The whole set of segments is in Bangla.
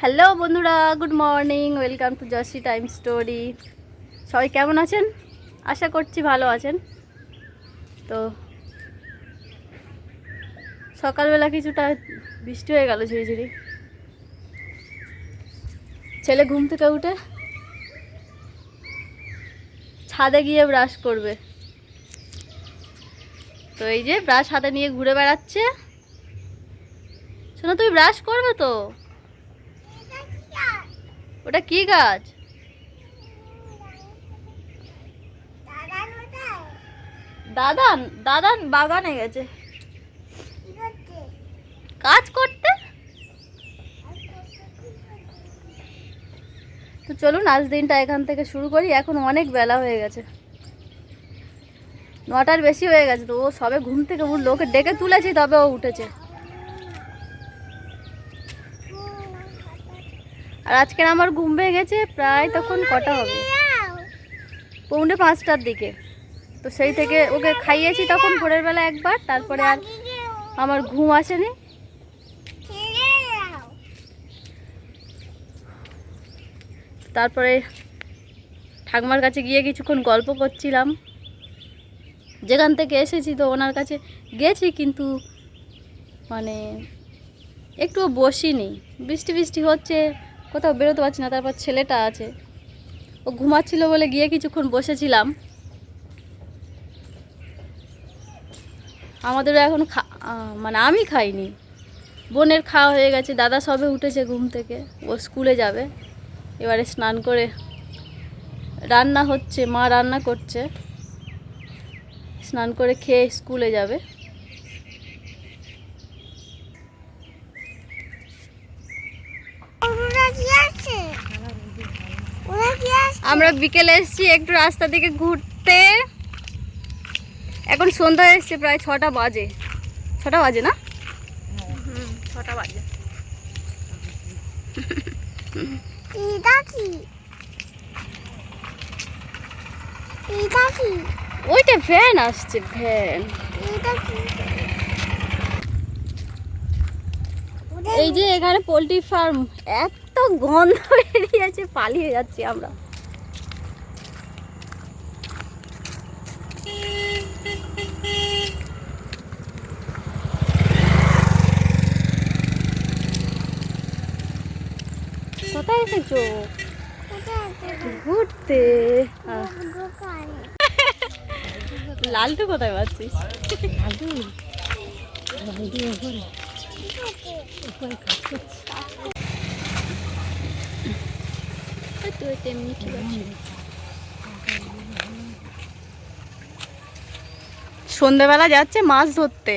হ্যালো বন্ধুরা গুড মর্নিং ওয়েলকাম টু জসি টাইম স্টোরি সবাই কেমন আছেন? আশা করছি ভালো আছেন। তো সকালবেলা কিছুটা বৃষ্টি হয়ে গেল ঝিরিঝিরি। ছেলে ঘুম থেকে উঠে ছাদে গিয়ে ব্রাশ করবে। তো এই যে ব্রাশ হাতে নিয়ে ঘুরে বেড়াচ্ছে। শোনো তুমি ব্রাশ করবে তো? ওটা কি গাছ? দাদান দাদান বাগানে গেছে। কাজ করতে? তো চলুন আজ দিনটা এখান থেকে শুরু করি। এখন অনেক বেলা হয়ে গেছে। নটার বেশি হয়ে গেছে তো ও সবে ঘুম থেকে উঠল। ওকে ডেকে তুলেছি তবে ও উঠেছে। আর আজকের আমার ঘুম ভেঙে গেছে, প্রায় তখন কটা হবে? পৌনে পাঁচটার দিকে। তো সেই থেকে ওকে খাইয়েছি তখন ভোরের বেলা একবার, তারপরে আর আমার ঘুম আসেনি। তারপরে ঠাকুমার কাছে গিয়ে কিছুক্ষণ গল্প করছিলাম। যেখান থেকে এসেছি তো ওনার কাছে গেছি, কিন্তু মানে একটু বসিনি। বৃষ্টি বৃষ্টি হচ্ছে কোথাও বেরোতে পারছি না, তারপর ছেলেটা আছে। ও ঘুমাচ্ছিল বলে গিয়ে কিছুক্ষণ বসেছিলাম। আমাদেরও এখন খা মানে আমি খাইনি। বোনের খাওয়া হয়ে গেছে, দাদা সবে উঠেছে ঘুম থেকে, ও স্কুলে যাবে। এবারে স্নান করে রান্না হচ্ছে, মা রান্না করছে। স্নান করে খেয়ে স্কুলে যাবে। আমরা বিকেলে এসেছি একটু রাস্তা থেকে ঘুরতে। এখন সন্ধ্যা এসছে প্রায় ছটা বাজে। ছটা বাজে না? হুম ছটা বাজে। ওইটা ভ্যান আসছে ভ্যান এই যে এখানে পোলট্রি ফার্ম এত গন্ধ বেরিয়েছে পালিয়ে যাচ্ছি আমরা কোথায় এসেছ? ঘুরতে। লালটু কোথায় পাচ্ছিস? তো তেমনি ঠিক আছে। সন্ধেবেলা যাচ্ছে মাছ ধরতে।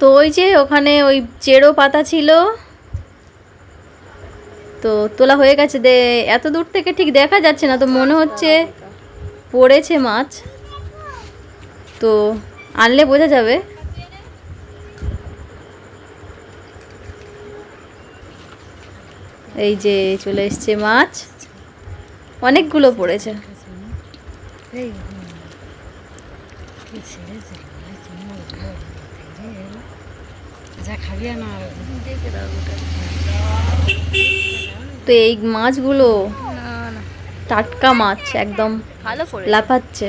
তো ওই যে ওখানে ওই চেরো পাতা ছিল তো তোলা হয়ে গেছে দে এত দূর থেকে ঠিক দেখা যাচ্ছে না তো মনে হচ্ছে পড়েছে মাছ তো আনলে বোঝা যাবে এই যে চলে এসছে মাছ অনেকগুলো পড়েছে তো এই মাছগুলো টাটকা মাছ একদম লাফাচ্ছে।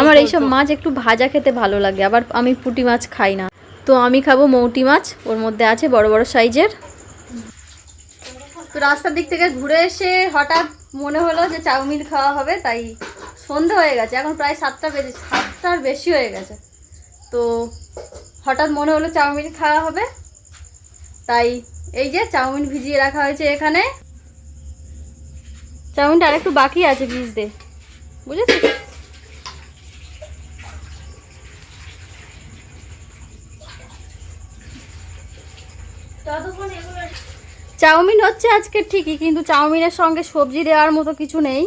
আমার এইসব মাছ একটু ভাজা খেতে ভালো লাগে আবার আমি পুঁটি মাছ খাই না। তো আমি খাব মৌটি মাছ ওর মধ্যে আছে বড় বড় সাইজের। তো রাস্তার দিক থেকে ঘুরে এসে হঠাৎ মনে হলো যে চাউমিন খাওয়া হবে তাই সন্ধে হয়ে গেছে। এখন প্রায় সাতটা বেজে সাতটার বেশি হয়ে গেছে। তো হঠাৎ মনে হলো চাউমিন খাওয়া হবে। তাই এই যে চাউমিন ভিজিয়ে রাখা হয়েছে এখানে। চাউমিনটা আরেকটু বাকি আছে ভিজতে বুঝেছিস? চাউমিন হচ্ছে আজকে ঠিকই কিন্তু চাউমিনের সঙ্গে সবজি দেওয়ার মতো কিছু নেই।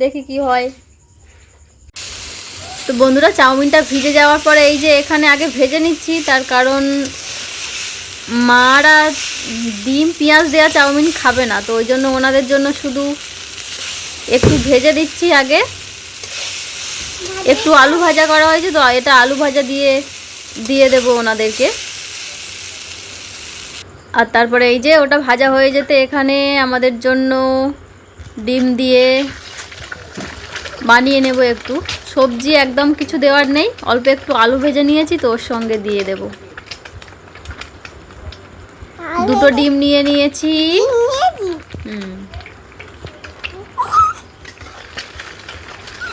দেখি কি হয়। তো বন্ধুরা, চাউমিনটা ভিজে যাওয়ার পরে এই যে এখানে আগে ভেজে নিচ্ছি, তার কারণ মারা ডিম, পেঁয়াজ দেওয়া চাউমিন খাবে না, তো ওই জন্য ওনাদের জন্য শুধু একটু ভেজে দিচ্ছি আগে। একটু আলু ভাজা করা হয়েছে, তো এটা আলু ভাজা দিয়ে দিয়ে দেব ওনাদেরকে। আর তারপরে এই যে ওটা ভাজা হয়ে যেতে এখানে আমাদের জন্য ডিম দিয়ে বানিয়ে নেব একটু। সবজি একদম কিছু দেওয়ার নেই। অল্প একটু আলু ভেজে নিয়েছি তো ওর সঙ্গে দিয়ে দেব। দুটো ডিম নিয়ে নিয়েছি। হুম।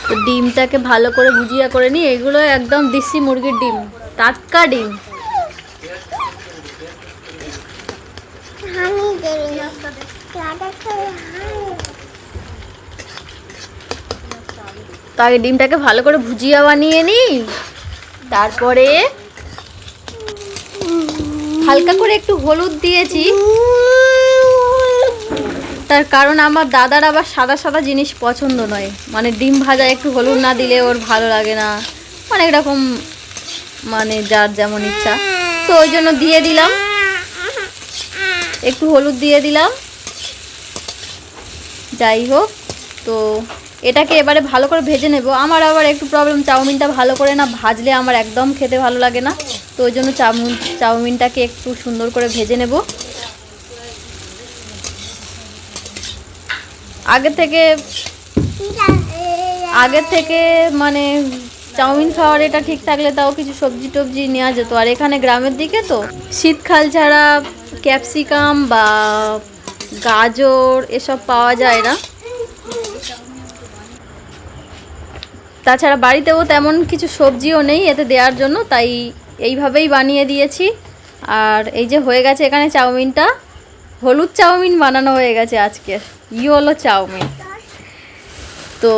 তো ডিমটাকে ভালো করে ভুজিয়া করে নিই। এগুলো একদম দেশি মুরগির ডিম। টাটকা ডিম। হানি দেবে দাদা করে হানি তো আগে ডিমটাকে ভালো করে ভুজিয়া বানিয়ে নিই তারপরে হালকা করে একটু হলুদ দিয়েছি। তার কারণ আমার দাদার আবার সাদা সাদা জিনিস পছন্দ নয়। মানে ডিম ভাজা একটু হলুদ না দিলে ওর ভালো লাগে না। অনেক রকম মানে যার যেমন ইচ্ছা। তো ওই জন্য দিয়ে দিলাম। একটু হলুদ দিয়ে দিলাম। যাই হোক, তো এটাকে এবারে ভালো করে ভেজে নেব। আমার আবার একটু প্রবলেম চাউমিনটা ভালো করে না ভাজলে আমার একদম খেতে ভালো লাগে না। তো ওই জন্য চাউমিন, চাউমিনটাকে একটু সুন্দর করে ভেজে নেব। আগে থেকে আগে থেকে মানে চাউমিন খাওয়ার এটা ঠিক থাকলে তাও কিছু সবজি টবজি নেওয়া যেত। আর এখানে গ্রামের দিকে তো শীতকাল ছাড়া ক্যাপসিকাম বা গাজর এসব পাওয়া যায় না। তাছাড়া বাড়িতেও তেমন কিছু সবজিও নেই এতে দেওয়ার জন্য, তাই এইভাবেই বানিয়ে দিয়েছি। আর এই যে হয়ে গেছে এখানে চাউমিনটা, হলুদ চাউমিন বানানো হয়ে গেছে আজকে, ইয়োলো চাউমিন। তো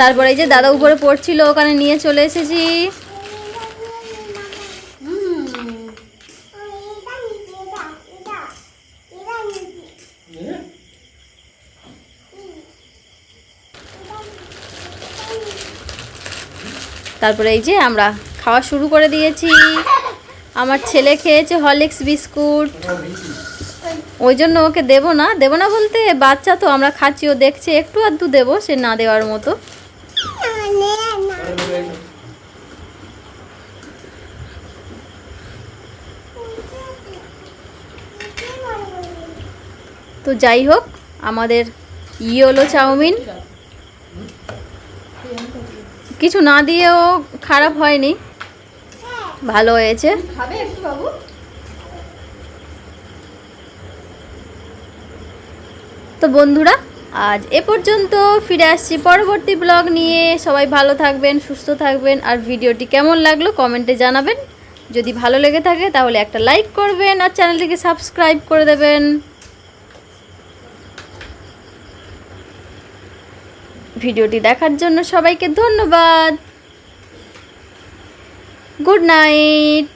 তারপরে এই যে দাদা উপরে পড়ছিল, ওখানে নিয়ে চলে এসেছি। তারপরে এই যে আমরা খাওয়া শুরু করে দিয়েছি। আমার ছেলে খেয়েছে হরলিক্স বিস্কুট। ওই জন্য ওকে দেবো না। দেবো না বলতে বাচ্চা তো আমরা খাচ্ছি, ও দেখছে একটু আধটু দেবো, সে না দেওয়ার মতো। তো যাই হোক, আমাদের ইয়োলো চাউমিন। কিছু না দিয়েও খারাপ হয়নি। ভালো হয়েছে। খাবে একটু বাবু? তো বন্ধুরা আজ এ পর্যন্ত ফিরে আসছি পরবর্তী ব্লগ নিয়ে। সবাই ভালো থাকবেন সুস্থ থাকবেন আর ভিডিওটি কেমন লাগল কমেন্টে জানাবেন। যদি ভালো লেগে থাকে তাহলে একটা লাইক করবেন আর চ্যানেলটিকে সাবস্ক্রাইব করে দেবেন। ভিডিওটি দেখার জন্য সবাইকে ধন্যবাদ। Good night.